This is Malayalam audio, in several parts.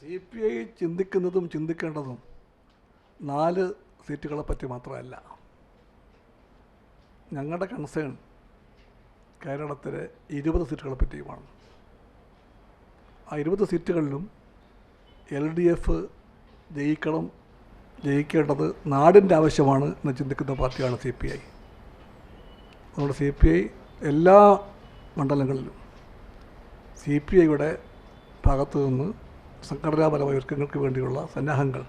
സി പി ഐ ചിന്തിക്കുന്നതും ചിന്തിക്കേണ്ടതും നാല് സീറ്റുകളെ പറ്റി മാത്രമല്ല. ഞങ്ങളുടെ കൺസേൺ കേരളത്തിലെ ഇരുപത് സീറ്റുകളെ പറ്റിയുമാണ്. ആ ഇരുപത് സീറ്റുകളിലും എൽ ഡി എഫ് ജയിക്കണം ജയിക്കേണ്ടത് നാടിന്റെ ആവശ്യമാണ് എന്ന് ചിന്തിക്കുന്ന പാർട്ടിയാണ് സി പി ഐ. അതുകൊണ്ട് സി പി ഐ എല്ലാ മണ്ഡലങ്ങളിലും സി പി ഐയുടെ ഭാഗത്തു നിന്ന് സംഘടനാപരമായ ഒരുക്കങ്ങൾക്ക് വേണ്ടിയുള്ള സന്നാഹങ്ങൾ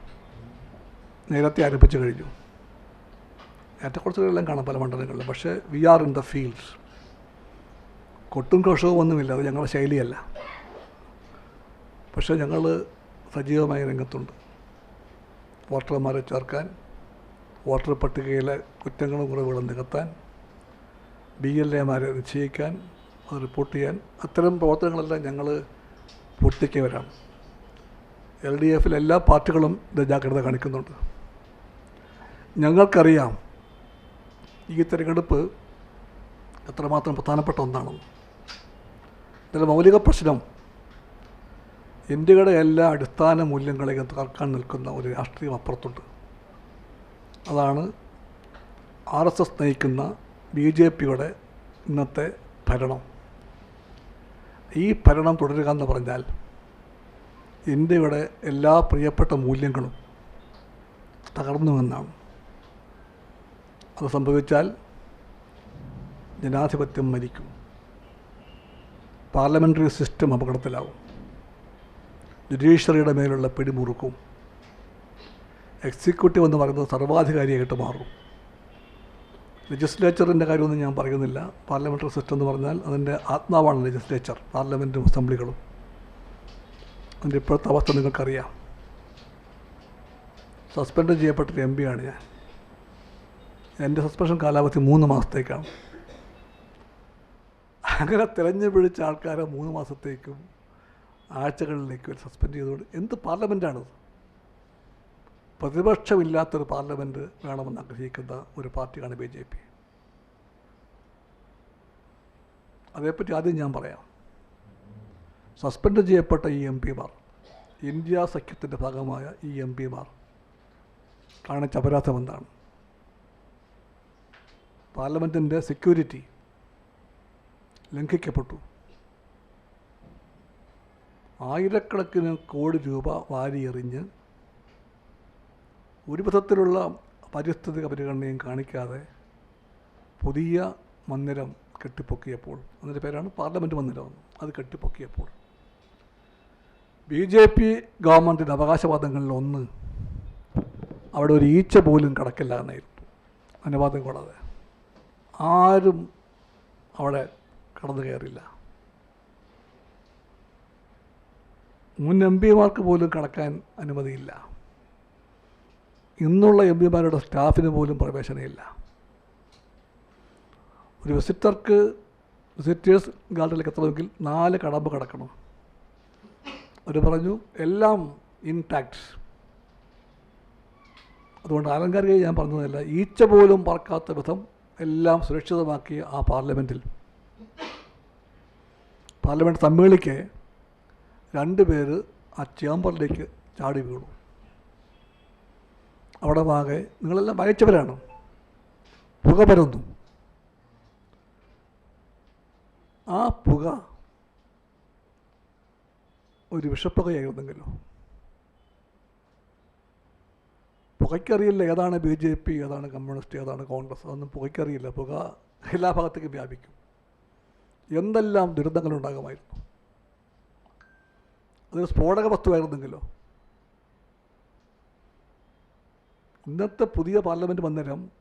നേരത്തെ ആരംഭിച്ചു കഴിഞ്ഞു. ഏറ്റക്കുറച്ചുകളെല്ലാം കാണാം പല മണ്ഡലങ്ങളിലും. പക്ഷേ we are in the field കൊട്ടും കോഷവും ഒന്നുമില്ല. അത് ഞങ്ങളുടെ ശൈലിയല്ല. പക്ഷേ ഞങ്ങൾ സജീവമായ രംഗത്തുണ്ട്. വോട്ടർമാരെ ചേർക്കാൻ വോട്ടർ പട്ടികയിലെ കുറ്റങ്ങളും കുറവുകളും നികത്താൻ ബി എൽ എമാരെ നിശ്ചയിക്കാൻ അത് റിപ്പോർട്ട് ചെയ്യാൻ അത്തരം പ്രവർത്തനങ്ങളെല്ലാം ഞങ്ങൾ പൂർത്തിക്കവരാണ് എൽ ഡി എഫിലെ എല്ലാ പാർട്ടികളും ഇത് ജാഗ്രത കാണിക്കുന്നുണ്ട്. ഞങ്ങൾക്കറിയാം ഈ തെരഞ്ഞെടുപ്പ് എത്രമാത്രം പ്രധാനപ്പെട്ട ഒന്നാണെന്ന്. ഇതിലെ മൗലിക പ്രശ്നം ഇന്ത്യയുടെ എല്ലാ അടിസ്ഥാന മൂല്യങ്ങളെയും തകർക്കാൻ നിൽക്കുന്ന ഒരു രാഷ്ട്രീയം അപ്പുറത്തുണ്ട്. അതാണ് ആർ എസ് എസ് നയിക്കുന്ന ബി ജെ പിയുടെ ഇന്നത്തെ ഭരണം. ഈ ഭരണം തുടരുക എന്ന് പറഞ്ഞാൽ ഇന്ത്യയുടെ എല്ലാ പ്രിയപ്പെട്ട മൂല്യങ്ങളും തകർന്നു എന്നാണ്. അത് സംഭവിച്ചാൽ ജനാധിപത്യം മരിക്കും. പാർലമെന്ററി സിസ്റ്റം അപകടത്തിലാവും. ജുഡീഷ്യറിയുടെ മേലുള്ള പിടിമുറുക്കും. എക്സിക്യൂട്ടീവ് എന്ന് പറയുന്നത് സർവാധികാരിയായിട്ട് മാറും. ലെജിസ്ലേച്ചറിന്റെ കാര്യമൊന്നും ഞാൻ പറയുന്നില്ല. പാർലമെന്ററി സിസ്റ്റം എന്ന് പറഞ്ഞാൽ അതിന്റെ ആത്മാവാണ് ലെജിസ്ലേച്ചർ പാർലമെന്റും അസംബ്ലികളും. അതിന്റെ ഇപ്പോഴത്തെ അവസ്ഥ നിങ്ങൾക്കറിയാം. സസ്പെൻഡ് ചെയ്യപ്പെട്ടൊരു എം പിയാണ് ഞാൻ. എന്റെ സസ്പെൻഷൻ കാലാവധി മൂന്ന് മാസത്തേക്കാണ്. അങ്ങനെ തിരഞ്ഞു പിടിച്ച ആൾക്കാരെ മൂന്ന് മാസത്തേക്കും ആഴ്ചകളിലേക്കും സസ്പെൻഡ് ചെയ്തുകൊണ്ട് എന്ത് പാർലമെന്റാണത് പ്രതിപക്ഷമില്ലാത്തൊരു പാർലമെന്റ് വേണമെന്ന് ആഗ്രഹിക്കുന്ന ഒരു പാർട്ടിയാണ് ബി ജെ പി. അതേപ്പറ്റി ആദ്യം ഞാൻ പറയാം. സസ്പെൻഡ് ചെയ്യപ്പെട്ട ഈ എം പിമാർ ഇന്ത്യ സഖ്യത്തിന്റെ ഭാഗമായ ഈ എം പിമാർ കാണിച്ച അപരാധം എന്താണ്? പാർലമെന്റിന്റെ സെക്യൂരിറ്റി ലംഘിക്കപ്പെട്ടു. ആയിരക്കണക്കിന് കോടി രൂപ വാരിയെറിഞ്ഞ് ഒരു വിധത്തിലുള്ള പരിസ്ഥിതി പരിഗണനയും കാണിക്കാതെ പുതിയ മന്ദിരം കെട്ടിപ്പൊക്കിയപ്പോൾ അതിന്റെ പേരാണ് പാർലമെന്റ് മന്ദിരം. അത് കെട്ടിപ്പൊക്കിയപ്പോൾ ബി ജെ പി ഗവൺമെന്റിന്റെ അവകാശവാദങ്ങളിൽ ഒന്ന് അവിടെ ഒരു ഈച്ച പോലും കടക്കില്ല എന്നായിരുന്നു. അനുവാദം കൂടാതെ ആരും അവിടെ കടന്നു കയറില്ല. മുൻ എം പിമാർക്ക് പോലും കടക്കാൻ അനുമതിയില്ല. ഇന്നുള്ള എം പിമാരുടെ സ്റ്റാഫിന് പോലും പ്രവേശനമില്ല. ഒരു വിസിറ്റർക്ക് വിസിറ്റേഴ്സ് ഗാർഡനിലേക്ക് എത്തണമെങ്കിൽ നാല് കടമ്പ് കടക്കണം. അവർ പറഞ്ഞു എല്ലാം ഇൻടാക്ട് അതുകൊണ്ട് ആലങ്കാരികമായി ഞാൻ പറഞ്ഞതല്ല ഈച്ച പോലും പറക്കാത്ത വിധം എല്ലാം സുരക്ഷിതമാക്കി ആ പാർലമെന്റിൽ പാർലമെന്റ് സമ്മേളിക്ക് രണ്ട് പേര് ആ ചേമ്പറിലേക്ക് ചാടി വീണു. അവിടെ ആകെ നിങ്ങളെല്ലാം വായിച്ചവരാണ്. പുക പരന്നു. ആ പുക ഒരു വിഷപ്പുകയായിരുന്നെങ്കിലോ പുകയ്ക്കറിയില്ല ഏതാണ് ബി ജെ പി ഏതാണ് കമ്മ്യൂണിസ്റ്റ് ഏതാണ് കോൺഗ്രസ്? അതൊന്നും പുകയ്ക്കറിയില്ല. പുക എല്ലാ ഭാഗത്തേക്കും വ്യാപിക്കും. എന്തെല്ലാം ദുരന്തങ്ങളുണ്ടാകുമായിരുന്നു അതൊരു സ്ഫോടക വസ്തുവായിരുന്നെങ്കിലോ? ഇന്നത്തെ പുതിയ പാർലമെന്റ് മന്ദിരം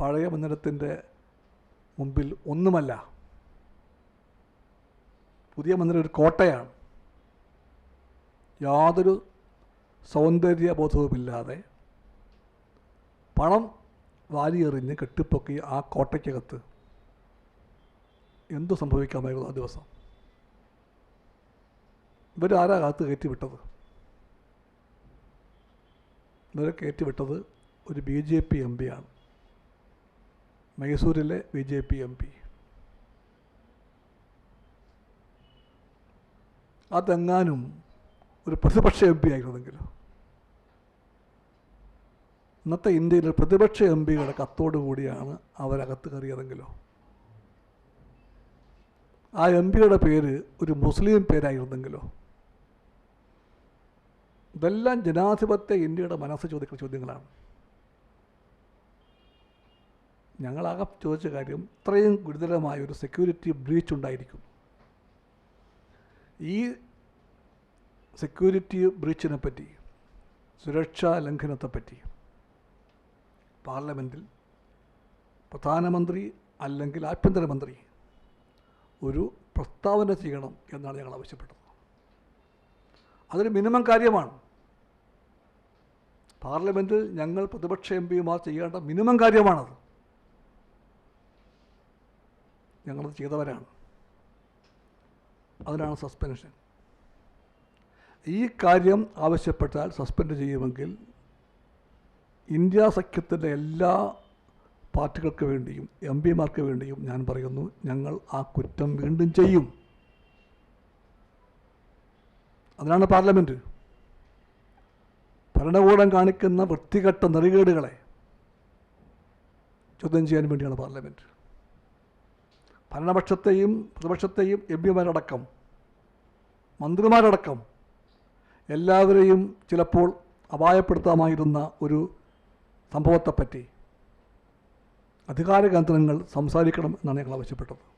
പഴയ മന്ദിരത്തിന്റെ മുമ്പിൽ ഒന്നുമല്ല. പുതിയ മന്ദിരം ഒരു കോട്ടയാണ്. യാതൊരു സൗന്ദര്യബോധവുമില്ലാതെ പണം വാരിയെറിഞ്ഞ് കെട്ടിപ്പൊക്കി ആ കോട്ടയ്ക്കകത്ത് എന്തു സംഭവിക്കാമായിരുന്നു ആ ദിവസം? ഇവരാരാ കാത്ത് കയറ്റിവിട്ടത്? ഇവരെ കയറ്റിവിട്ടത് ഒരു ബി ജെ പി എം പിയാണ്. മൈസൂരിലെ B J P M P. അതെങ്ങാനും ഒരു പ്രതിപക്ഷ എം പി ആയിരുന്നെങ്കിൽ ഇന്നത്തെ ഇന്ത്യയിലെ പ്രതിപക്ഷ എം പികളുടെ കത്തോടു കൂടിയാണ് അവരകത്ത് കയറിയതെങ്കിലോ. ആ എം പിയുടെ പേര് ഒരു മുസ്ലിം പേരായിരുന്നെങ്കിലോ. ഇതെല്ലാം ജനാധിപത്യ ഇന്ത്യയുടെ മനസ്സ് ചോദിക്കുന്ന ചോദ്യങ്ങളാണ്. ഞങ്ങളാകെ ചോദിച്ച കാര്യം ഇത്രയും ഗുരുതരമായ ഒരു സെക്യൂരിറ്റി ബ്രീച്ച് ഉണ്ടായിരിക്കും. ഈ സെക്യൂരിറ്റി ബ്രീച്ചിനെ പറ്റി സുരക്ഷാ ലംഘനത്തെപ്പറ്റി പാർലമെന്റിൽ പ്രധാനമന്ത്രി അല്ലെങ്കിൽ ആഭ്യന്തരമന്ത്രി ഒരു പ്രസ്താവന ചെയ്യണം എന്നാണ് ഞങ്ങൾ ആവശ്യപ്പെട്ടത്. അതൊരു മിനിമം കാര്യമാണ്. പാർലമെന്റിൽ ഞങ്ങൾ പ്രതിപക്ഷ എം പിമാർ ചെയ്യേണ്ട മിനിമം കാര്യമാണത്. ഞങ്ങളത് ചെയ്തവരാണ്. അതിനാണ് സസ്പെൻഷൻ. ഈ കാര്യം ആവശ്യപ്പെട്ടാൽ സസ്പെൻഡ് ചെയ്യുമെങ്കിൽ ഇന്ത്യ സഖ്യത്തിന്റെ എല്ലാ പാർട്ടികൾക്ക് വേണ്ടിയും എം പിമാർക്ക് വേണ്ടിയും ഞാൻ പറയുന്നു ഞങ്ങൾ ആ കുറ്റം വീണ്ടും ചെയ്യും. അതിനാണ് പാർലമെന്റ് ഭരണകൂടം കാണിക്കുന്ന വൃത്തികെട്ട നെറികേടുകളെ ചോദ്യം ചെയ്യാൻ വേണ്ടിയാണ് പാർലമെന്റ് ഭരണപക്ഷത്തെയും പ്രതിപക്ഷത്തെയും എം പിമാരടക്കം മന്ത്രിമാരടക്കം എല്ലാവരെയും ചിലപ്പോൾ അപായപ്പെടുത്താമായിരുന്ന ഒരു സംഭവത്തെപ്പറ്റി അധികാര കേന്ദ്രങ്ങൾ സംസാരിക്കണം എന്നാണ് ഞങ്ങൾ ആവശ്യപ്പെട്ടത്.